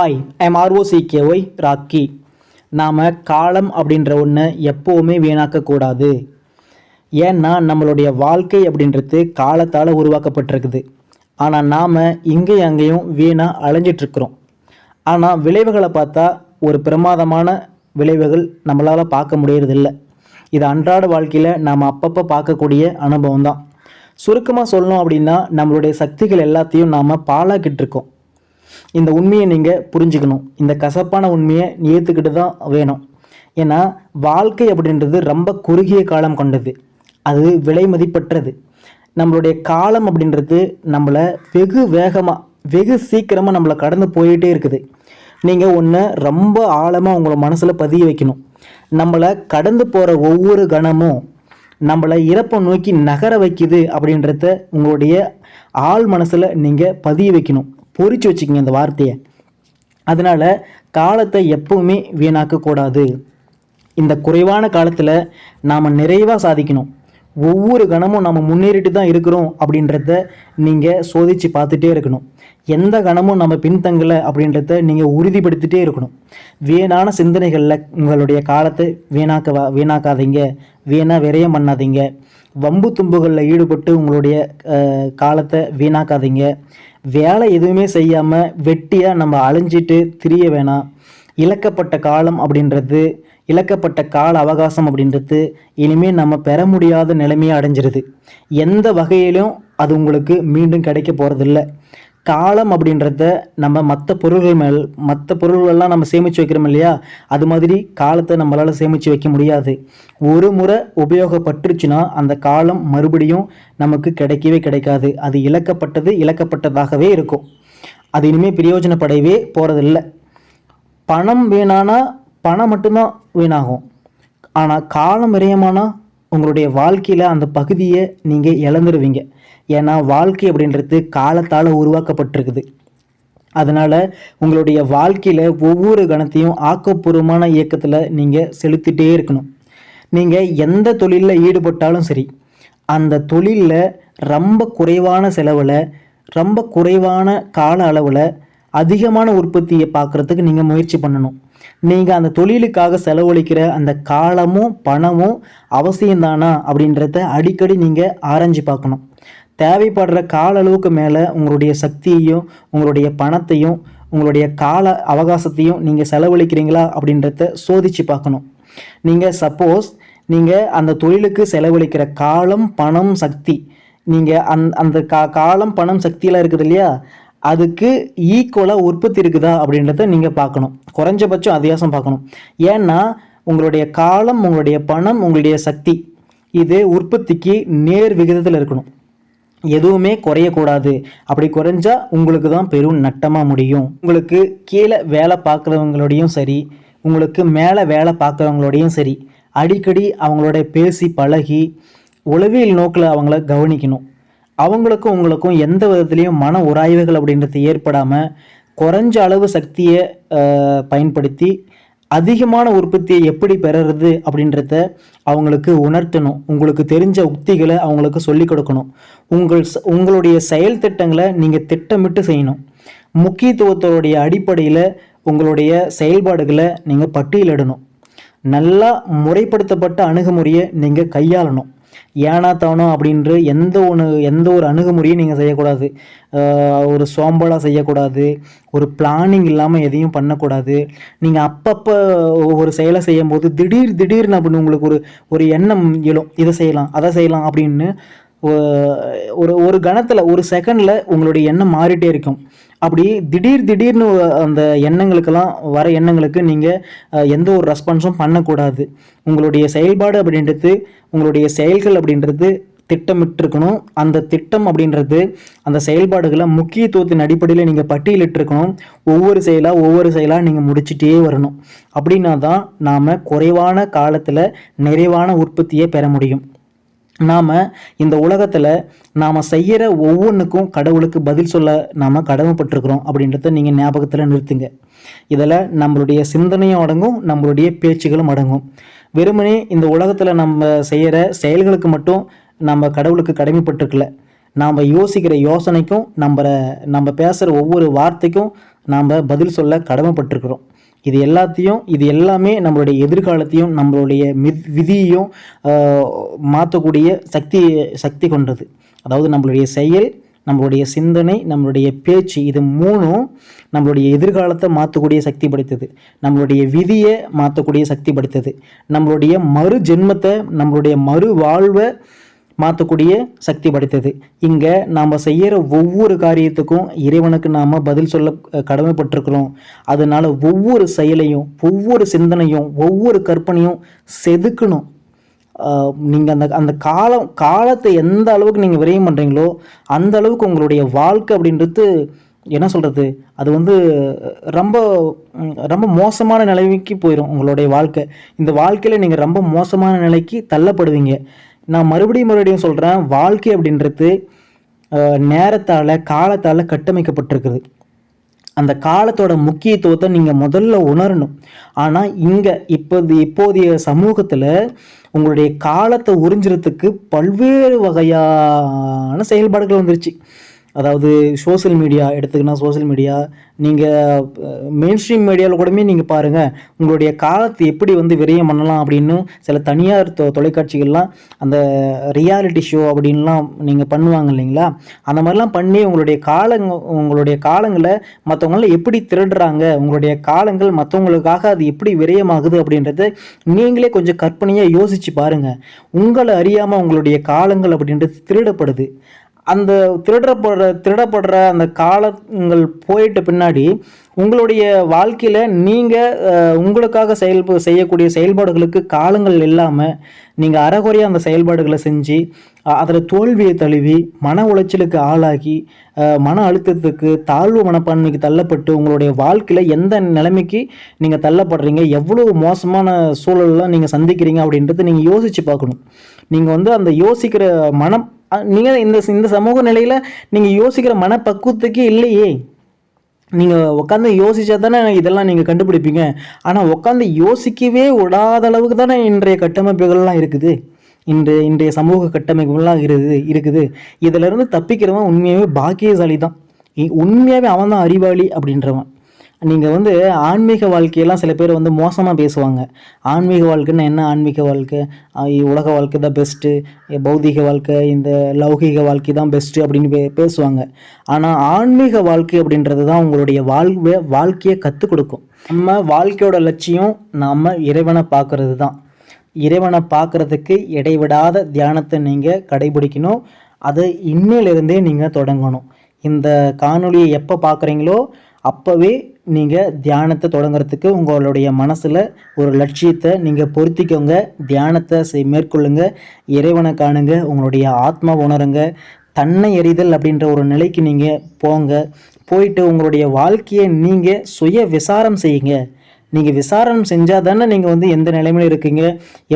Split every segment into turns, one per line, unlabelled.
Hi I'm ஆர்ஓசிகேஒய் rakhi நாம் காலம் அப்படின்ற ஒன்று எப்போவுமே வீணாக்கக்கூடாது. ஏன்னா நம்மளுடைய வாழ்க்கை அப்படின்றது காலத்தால் உருவாக்கப்பட்டிருக்குது. ஆனால் நாம் இங்கேயும் அங்கேயும் வீணாக அலைஞ்சிட்ருக்குறோம். ஆனால் விளைவுகளை பார்த்தா ஒரு பிரமாதமான விளைவுகள் நம்மளால் பார்க்க முடியறதில்ல. இது அன்றாட வாழ்க்கையில் நாம் அப்பப்போ பார்க்கக்கூடிய அனுபவம் தான் சுருக்கமாக சொல்லணும் அப்படின்னா நம்மளுடைய சக்திகள் எல்லாத்தையும் நாம் பாழாக்கிட்டு இருக்கோம் இந்த உண்மையை நீங்கள் புரிஞ்சுக்கணும். இந்த கசப்பான உண்மையை ஏற்றுக்கிட்டு தான் வேணும். ஏன்னா வாழ்க்கை அப்படின்றது ரொம்ப குறுகிய காலம் கொண்டது. அது விலை மதிப்பற்றது. நம்மளுடைய காலம் அப்படின்றது நம்மளை வெகு வேகமாக வெகு சீக்கிரமாக நம்மளை கடந்து போயிட்டே இருக்குது. நீங்கள் ஒன்று ரொம்ப ஆழமாக உங்களை மனசில் பதிய வைக்கணும். நம்மளை கடந்து போகிற ஒவ்வொரு கணமும் நம்மளை இறப்பை நோக்கி நகர வைக்குது அப்படின்றத உங்களுடைய ஆள் மனசில் நீங்கள் பதிய வைக்கணும். பொறிச்சு வச்சுக்கோங்க இந்த வார்த்தையை. அதனால் காலத்தை எப்பவுமே வீணாக்கக்கூடாது. இந்த குறைவான காலத்தில் நாம் நிறைவாக சாதிக்கணும். ஒவ்வொரு கணமும் நம்ம முன்னேறிட்டு தான் இருக்கிறோம் அப்படின்றத நீங்கள் சோதித்து பார்த்துட்டே இருக்கணும். எந்த கணமும் நம்ம பின்தங்கலை அப்படின்றத நீங்கள் உறுதிப்படுத்திட்டே இருக்கணும். வீணான சிந்தனைகளில் உங்களுடைய காலத்தை வீணாக்க வீணாக்காதீங்க. வீணாக விரயம் பண்ணாதீங்க. வம்பு தும்புகளில் ஈடுபட்டு உங்களுடைய காலத்தை வீணாக்காதீங்க. வேலை எதுவுமே செய்யாமல் வெட்டியாக நம்ம அழிஞ்சிட்டு திரிய வேணாம். இழக்கப்பட்ட காலம் அப்படின்றது இழக்கப்பட்ட கால அவகாசம் அப்படின்றது இனிமேல் நம்ம பெற முடியாத நிலைமையை அடைஞ்சிருது. எந்த வகையிலும் அது உங்களுக்கு மீண்டும் கிடைக்க போகிறதில்ல காலம் அப்படின்றத நம்ம மற்ற பொருள்கள் மேல் மற்ற பொருள்கள்லாம் நம்ம சேமித்து வைக்கிறோம் இல்லையா? அது மாதிரி காலத்தை நம்மளால் சேமித்து வைக்க முடியாது. ஒரு முறை உபயோகப்பட்டுருச்சுன்னா அந்த காலம் மறுபடியும் நமக்கு கிடைக்கவே கிடைக்காது. அது இழக்கப்பட்டது இழக்கப்பட்டதாகவே இருக்கும். அது இனிமேல் பிரயோஜனப்படவே போகிறதில்ல பணம் வீணானா பணம் மட்டும்தான் வீணாகும். ஆனால் காலம் விரயமானால் உங்களுடைய வாழ்க்கையில் அந்த பகுதியை நீங்கள் இழந்துருவீங்க. ஏன்னா வாழ்க்கை அப்படின்றது காலத்தால் உருவாக்கப்பட்டிருக்குது. அதனால் உங்களுடைய வாழ்க்கையில் ஒவ்வொரு கணத்தையும் ஆக்கப்பூர்வமான இயக்கத்தில் நீங்கள் செலுத்திட்டே இருக்கணும். நீங்கள் எந்த தொழிலில் ஈடுபட்டாலும் சரி அந்த தொழிலில் ரொம்ப குறைவான செலவில் ரொம்ப குறைவான கால அளவில் அதிகமான உற்பத்தியை பார்க்குறதுக்கு நீங்கள் முயற்சி பண்ணணும். நீங்கள் அந்த தொழிலுக்காக செலவழிக்கிற அந்த காலமும் பணமும் அவசியம்தானா அப்படின்றத அடிக்கடி நீங்கள் ஆராய்ஞ்சு பார்க்கணும். தேவைப்படுற கால அளவுக்கு மேலே உங்களுடைய சக்தியையும் உங்களுடைய பணத்தையும் உங்களுடைய கால அவகாசத்தையும் நீங்கள் செலவழிக்கிறீங்களா அப்படின்றத சோதித்து பார்க்கணும். நீங்கள் சப்போஸ் நீங்கள் அந்த தொழிலுக்கு செலவழிக்கிற காலம் பணம் சக்தி நீங்கள் அந் அந்த கா காலம் பணம் சக்தியெல்லாம் இருக்குது இல்லையா? அதுக்கு ஈக்குவலாக உற்பத்தி இருக்குதா அப்படின்றத நீங்கள் பார்க்கணும். குறைஞ்சபட்சம் அத்தியாசம் பார்க்கணும். ஏன்னா உங்களுடைய காலம் உங்களுடைய பணம் உங்களுடைய சக்தி இது உற்பத்திக்கு நேர் விகிதத்தில் இருக்கணும். எதுவுமே குறையக்கூடாது. அப்படி குறைஞ்சா உங்களுக்கு தான் பெரும் நட்டமாக முடியும். உங்களுக்கு கீழே வேலை பார்க்குறவங்களோடையும் சரி உங்களுக்கு மேலே வேலை பார்க்குறவங்களோடையும் சரி அடிக்கடி அவங்களோட பேசி பழகி உளவியல் நோக்கில் அவங்கள கவனிக்கணும். அவங்களுக்கும் உங்களுக்கும் எந்த விதத்துலேயும் மன உராய்வுகள் அப்படின்றது ஏற்படாமல் குறைஞ்ச அளவு சக்தியை பயன்படுத்தி அதிகமான உற்பத்தியை எப்படி பெறுறது அப்படின்றத அவங்களுக்கு உணர்த்தணும். உங்களுக்கு தெரிஞ்ச உக்திகளை அவங்களுக்கு சொல்லிக் கொடுக்கணும். உங்கள் உங்களுடைய செயல் திட்டங்களை நீங்கள் திட்டமிட்டு செய்யணும். முக்கியத்துவத்தோடைய அடிப்படையில் உங்களுடைய செயல்பாடுகளை நீங்கள் பட்டியலிடணும். நல்லா முறைப்படுத்தப்பட்ட அணுகுமுறையை நீங்கள் கையாளணும். ஏனா தானோ அப்படின்ற எந்த ஒன்று எந்த ஒரு அணுகுமுறையும் நீங்கள் செய்யக்கூடாது. ஒரு சோம்பலாக செய்யக்கூடாது. ஒரு பிளானிங் இல்லாமல் எதையும் பண்ணக்கூடாது. நீங்கள் அப்பப்போ ஒரு செயலை செய்யும்போது திடீர் திடீர்னு அப்படின்னு உங்களுக்கு ஒரு ஒரு எண்ணம் எழும். இதை செய்யலாம் அதை செய்யலாம் அப்படின்னு ஒரு ஒரு கணத்தில் ஒரு செகண்டில் உங்களுடைய எண்ணம் மாறிட்டே இருக்கும். அப்படி திடீர் திடீர்னு அந்த எண்ணங்களுக்கெல்லாம் வர எண்ணங்களுக்கு நீங்கள் எந்த ஒரு ரெஸ்பான்ஸும் பண்ணக்கூடாது. உங்களுடைய செயல்பாடு அப்படின்றது உங்களுடைய செயல்கள் அப்படின்றது திட்டமிட்டிருக்கணும். அந்த திட்டம் அப்படின்றது அந்த செயல்பாடுகளை முக்கியத்துவத்தின் அடிப்படையில் நீங்கள் பட்டியலிட்டிருக்கணும். ஒவ்வொரு செயலாக ஒவ்வொரு செயலாக நீங்கள் முடிச்சிட்டே வரணும். அப்படின்னா தான் நாம் குறைவான காலத்தில் நிறைவான உற்பத்தியை பெற முடியும். நாம் இந்த உலகத்தில் நாம் செய்கிற ஒவ்வொன்றுக்கும் கடவுளுக்கு பதில் சொல்ல நாம் கடமைப்பட்டிருக்கிறோம் அப்படின்றத நீங்கள் ஞாபகத்தில் நிறுத்துங்க. இதில் நம்மளுடைய சிந்தனையும் அடங்கும் நம்மளுடைய பேச்சுகளும் அடங்கும். வெறுமனே இந்த உலகத்தில் நம்ம செய்கிற செயல்களுக்கு மட்டும் நம்ம கடவுளுக்கு கடமைப்பட்டிருக்கல. நாம் யோசிக்கிற யோசனைக்கும் நம்ம நம்ம பேசுகிற ஒவ்வொரு வார்த்தைக்கும் நாம் பதில் சொல்ல கடமைப்பட்டிருக்கிறோம். இது எல்லாத்தையும் இது எல்லாமே நம்மளுடைய எதிர்காலத்தையும் நம்மளுடைய மித் விதியையும் மாற்றக்கூடிய சக்தி சக்தி கொண்டது. அதாவது நம்மளுடைய செயல் நம்மளுடைய சிந்தனை நம்மளுடைய பேச்சு இது மூணும் நம்மளுடைய எதிர்காலத்தை மாற்றக்கூடிய சக்தி படைத்தது. நம்மளுடைய விதியை மாற்றக்கூடிய சக்தி படைத்தது. நம்மளுடைய மறு ஜென்மத்தை நம்மளுடைய மறு வாழ்வை மாற்றக்கூடிய சக்தி படைத்தது. இங்கே நாம் செய்கிற ஒவ்வொரு காரியத்துக்கும் இறைவனுக்கு நாம் பதில் சொல்ல கடமைப்பட்டிருக்கிறோம். அதனால் ஒவ்வொரு செயலையும் ஒவ்வொரு சிந்தனையும் ஒவ்வொரு கற்பனையும் செதுக்கணும். நீங்கள் அந்த அந்த காலம் காலத்தை எந்த அளவுக்கு நீங்கள் விரயம் பண்ணுறீங்களோ அந்த அளவுக்கு உங்களுடைய வாழ்க்கை அப்படின்றது என்ன சொல்கிறது அது வந்து ரொம்ப ரொம்ப மோசமான நிலைமைக்கு போயிடும் உங்களுடைய வாழ்க்கை. இந்த வாழ்க்கையில் நீங்கள் ரொம்ப மோசமான நிலைக்கு தள்ளப்படுவீங்க. நான் மறுபடியும் மறுபடியும் சொல்கிறேன் வாழ்க்கை அப்படின்றது நேரத்தால் காலத்தால் கட்டமைக்கப்பட்டிருக்குது. அந்த காலத்தோட முக்கியத்துவத்தை நீங்கள் முதல்ல உணரணும். ஆனால் இங்கே இப்போது இப்போதைய சமூகத்தில் உங்களுடைய காலத்தை உறிஞ்சிறதுக்கு பல்வேறு வகையான செயல்பாடுகள் வந்துருச்சு. அதாவது சோசியல் மீடியா எடுத்துக்கினா சோசியல் மீடியா நீங்கள் மெயின் ஸ்ட்ரீம் மீடியாவில் கூடமே நீங்கள் பாருங்கள் உங்களுடைய காலத்தை எப்படி வந்து விரயம் பண்ணலாம் அப்படின்னு சில தனியார் தொ தொலைக்காட்சிகள்லாம் அந்த ரியாலிட்டி ஷோ அப்படின்லாம் நீங்கள் பண்ணுவாங்க இல்லைங்களா? அந்த மாதிரிலாம் பண்ணி உங்களுடைய காலங்க உங்களுடைய காலங்களை மற்றவங்களாம் எப்படி திருடுறாங்க உங்களுடைய காலங்கள் மற்றவங்களுக்காக அது எப்படி விரயமாகுது அப்படின்றத நீங்களே கொஞ்சம் கற்பனையாக யோசித்து பாருங்கள் உங்களை அறியாமல் உங்களுடைய காலங்கள் அப்படின்றது திருடப்படுது. அந்த திருடப்படுற திருடப்படுற அந்த காலங்கள் போயிட்ட பின்னாடி உங்களுடைய வாழ்க்கையில் நீங்கள் உங்களுக்காக செயல் செய்யக்கூடிய செயல்பாடுகளுக்கு காலங்கள் இல்லாமல் நீங்கள் அறகுறையாக அந்த செயல்பாடுகளை செஞ்சு அதில் தோல்வியை தழுவி மன உளைச்சலுக்கு ஆளாகி மன அழுத்தத்துக்கு தாழ்வு மனப்பான்மைக்கு தள்ளப்பட்டு உங்களுடைய வாழ்க்கையில் எந்த நிலைமைக்கு நீங்கள் தள்ளப்படுறீங்க எவ்வளோ மோசமான சூழல்லாம் நீங்கள் சந்திக்கிறீங்க அப்படின்றத நீங்கள் யோசித்து பார்க்கணும். நீங்கள் வந்து அந்த யோசிக்கிற மனம் நீங்கள் இந்த இந்த சமூக நிலையில் நீங்கள் யோசிக்கிற மனப்பக்குவத்துக்கே இல்லையே. நீங்கள் உட்காந்து யோசிச்சா தானே இதெல்லாம் நீங்கள் கண்டுபிடிப்பீங்க. ஆனால் உட்காந்து யோசிக்கவே விடாத அளவுக்கு தானே இன்றைய கட்டமைப்புகள்லாம் இருக்குது. இன்றைய இன்றைய சமூக கட்டமைப்புகள்லாம் இருக்குது இருக்குது. இதிலிருந்து தப்பிக்கிறவன் உண்மையாகவே பாக்கியசாலி தான் உண்மையாகவே அவன் தான் அறிவாளி அப்படின்றவன். நீங்கள் வந்து ஆன்மீக வாழ்க்கையெல்லாம் சில பேர் வந்து மோசமாக பேசுவாங்க. ஆன்மீக வாழ்க்கைன்னா என்ன ஆன்மீக வாழ்க்கை? உலக வாழ்க்கை தான் பெஸ்ட்டு பௌதிக வாழ்க்கை இந்த லௌகீக வாழ்க்கை தான் பெஸ்ட்டு அப்படின்னு பே பேசுவாங்க. ஆனால் ஆன்மீக வாழ்க்கை அப்படின்றது தான் உங்களுடைய வாழ்வே வாழ்க்கையை கற்றுக் கொடுக்கும். நம்ம வாழ்க்கையோட லட்சியம் நாம் இறைவனை பார்க்குறது தான். இறைவனை பார்க்குறதுக்கு இடைவிடாத தியானத்தை நீங்கள் கடைபிடிக்கணும். அதை இன்னிலிருந்தே நீங்கள் தொடங்கணும். இந்த காணொலியை எப்போ பார்க்குறீங்களோ அப்போவே நீங்கள் தியானத்தை தொடங்குறதுக்கு உங்களுடைய மனசில் ஒரு லட்சியத்தை நீங்கள் பொருத்திக்கோங்க. தியானத்தை செய் மேற்கொள்ளுங்க. இறைவனை காணுங்க. உங்களுடைய ஆத்மா உணருங்க. தன்னை எறிதல் அப்படின்ற ஒரு நிலைக்கு நீங்கள் போங்க. போயிட்டு உங்களுடைய வாழ்க்கையை நீங்கள் சுய விசாரம் செய்யுங்க. நீங்கள் விசாரணை செஞ்சால் தானே நீங்கள் வந்து எந்த நிலைமையில் இருக்கீங்க?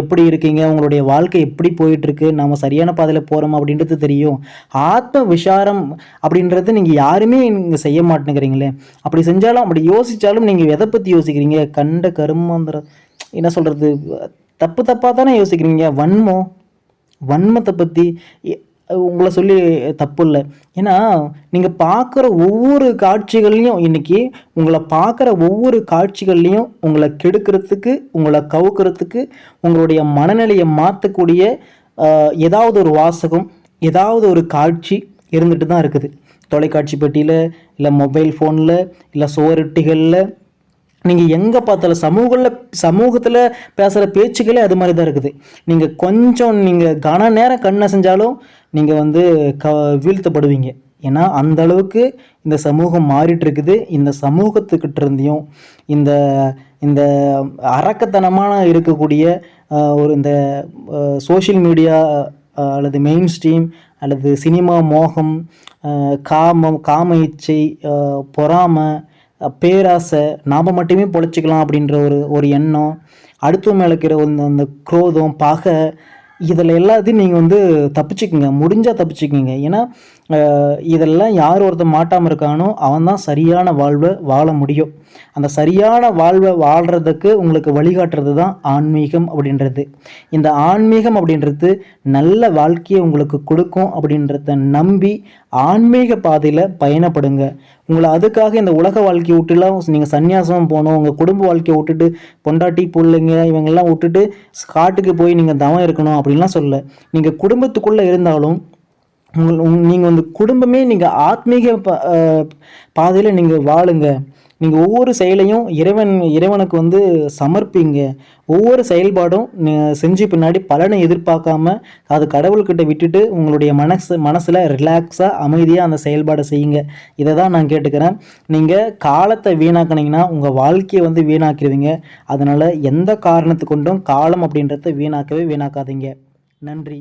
எப்படி இருக்கீங்க? உங்களுடைய வாழ்க்கை எப்படி போயிட்டுருக்கு? நம்ம சரியான பாதையில் போகிறோம் அப்படின்றது தெரியும். ஆத்ம விசாரம் அப்படின்றது நீங்கள் யாருமே நீங்கள் செய்ய மாட்டேங்கிறீங்களே. அப்படி செஞ்சாலும் அப்படி யோசித்தாலும் நீங்கள் எதை பற்றி யோசிக்கிறீங்க? கண்ட கருமாந்திர என்ன சொல்கிறது தப்பு தப்பாக தானே யோசிக்கிறீங்க? வன்மம். வன்மத்தை பற்றி உங்களை சொல்லி தப்பு இல்லை ஏன்னா நீங்கள் பார்க்குற ஒவ்வொரு காட்சிகள்லையும் இன்றைக்கி உங்களை பார்க்குற ஒவ்வொரு காட்சிகள்லையும் உங்களை கெடுக்கிறதுக்கு உங்களை கவுக்கிறதுக்கு உங்களுடைய மனநிலையை மாற்றக்கூடிய ஏதாவது ஒரு வாசகம் ஏதாவது ஒரு காட்சி இருந்துட்டு தான் இருக்குது. தொலைக்காட்சி பெட்டியில் இல்லை மொபைல் ஃபோனில் இல்லை சுவரொட்டிகளில் நீங்கள் எங்கே பார்த்தாலும் சமூகத்தில் சமூகத்தில் பேசுகிற பேச்சுக்களே அது மாதிரி தான் இருக்குது. நீங்கள் கொஞ்சம் நீங்கள் கன நேரம் கண்ணை செஞ்சாலும் நீங்கள் வந்து க வீழ்த்தப்படுவீங்க. ஏன்னா அந்த அளவுக்கு இந்த சமூகம் மாறிட்டுருக்குது. இந்த சமூகத்துக்கிட்ட இருந்தையும் இந்த இந்த அரக்கத்தனமான இருக்கக்கூடிய ஒரு இந்த சோஷியல் மீடியா அல்லது மெயின் ஸ்ட்ரீம் அல்லது சினிமா மோகம் காமம் காம இச்சை பொறாமை பேராசை நாம் மட்டுமே பொழைச்சிக்கலாம் அப்படின்ற ஒரு ஒரு எண்ணம் அடுத்தவங்க மேலே இருக்கிற அந்த குரோதம் பகை இதில் எல்லாத்தையும் நீங்கள் வந்து தப்பிச்சுக்குங்க. முடிஞ்சால் தப்பிச்சுக்குங்க. ஏன்னா இதெல்லாம் யார் ஒருத்தன் மாட்டாமல் இருக்கானோ அவன் தான் சரியான வாழ்வை வாழ முடியும். அந்த சரியான வாழ்வை வாழ்கிறதுக்கு உங்களுக்கு வழிகாட்டுறது தான் ஆன்மீகம் அப்படின்றது. இந்த ஆன்மீகம் அப்படின்றது நல்ல வாழ்க்கையை உங்களுக்கு கொடுக்கும் அப்படின்றத நம்பி ஆன்மீக பாதையில் பயணப்படுங்க. உங்களை அதுக்காக இந்த உலக வாழ்க்கையை விட்டுலாம் நீங்கள் சன்னியாசம் போகணும். உங்கள் குடும்ப வாழ்க்கையை விட்டுட்டு பொண்டாட்டி பிள்ளைங்க இவங்கெல்லாம் விட்டுட்டு காட்டுக்கு போய் நீங்கள் தவம் இருக்கணும் அப்படின்லாம் சொல்ல நீங்கள் குடும்பத்துக்குள்ளே இருந்தாலும் நீங்கள் வந்து குடும்பமே நீங்கள் ஆத்மீக பாதையில் நீங்கள் வாழுங்க. நீங்கள் ஒவ்வொரு செயலையும் இறைவன் இறைவனுக்கு வந்து சமர்ப்பிங்க. ஒவ்வொரு செயல்பாடும் செஞ்சு பின்னாடி பலனை எதிர்பார்க்காம அது கடவுள்கிட்ட விட்டுட்டு உங்களுடைய மனசு மனசில் ரிலாக்ஸாக அமைதியாக அந்த செயல்பாடை செய்யுங்க. இதை தான் நான் கேட்டுக்கிறேன். நீங்கள் காலத்தை வீணாக்குனீங்கன்னா உங்கள் வாழ்க்கையை வந்து வீணாக்கிடுவீங்க அதனால் எந்த காரணத்து கொண்டும் காலம் அப்படின்றத வீணாக்கவே வீணாக்காதீங்க. நன்றி.